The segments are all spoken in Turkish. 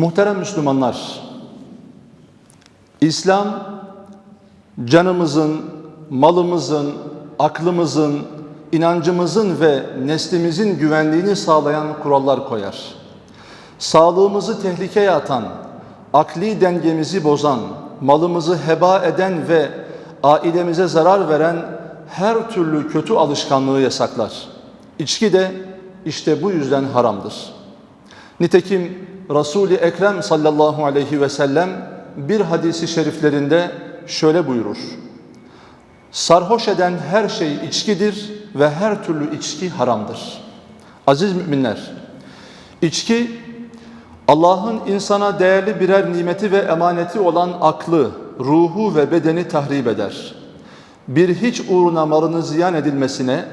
Muhterem Müslümanlar, İslam canımızın, malımızın, aklımızın, inancımızın ve neslimizin güvenliğini sağlayan kurallar koyar. Sağlığımızı tehlikeye atan, akli dengemizi bozan, malımızı heba eden ve ailemize zarar veren her türlü kötü alışkanlığı yasaklar. İçki de işte bu yüzden haramdır. Nitekim Resul-i Ekrem sallallahu aleyhi ve sellem bir hadisi şeriflerinde şöyle buyurur. Sarhoş eden her şey içkidir ve her türlü içki haramdır. Aziz müminler, içki Allah'ın insana değerli birer nimeti ve emaneti olan aklı, ruhu ve bedeni tahrip eder. Bir hiç uğruna malını ziyan edilmesine,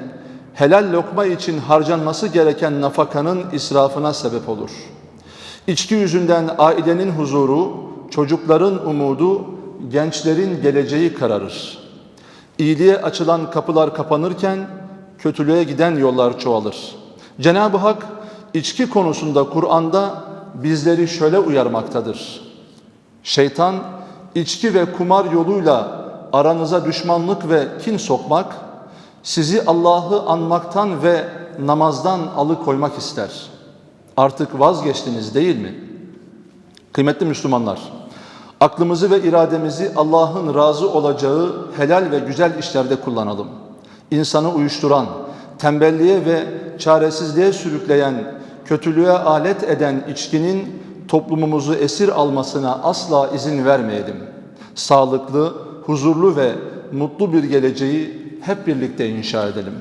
helal lokma için harcanması gereken nafakanın israfına sebep olur. İçki yüzünden ailenin huzuru, çocukların umudu, gençlerin geleceği kararır. İyiliğe açılan kapılar kapanırken kötülüğe giden yollar çoğalır. Cenab-ı Hak içki konusunda Kur'an'da bizleri şöyle uyarmaktadır. Şeytan içki ve kumar yoluyla aranıza düşmanlık ve kin sokmak, sizi Allah'ı anmaktan ve namazdan alıkoymak ister. Artık vazgeçtiniz değil mi? Kıymetli Müslümanlar, aklımızı ve irademizi Allah'ın razı olacağı helal ve güzel işlerde kullanalım. İnsanı uyuşturan, tembelliğe ve çaresizliğe sürükleyen, kötülüğe alet eden içkinin toplumumuzu esir almasına asla izin vermeyelim. Sağlıklı, huzurlu ve mutlu bir geleceği hep birlikte inşa edelim.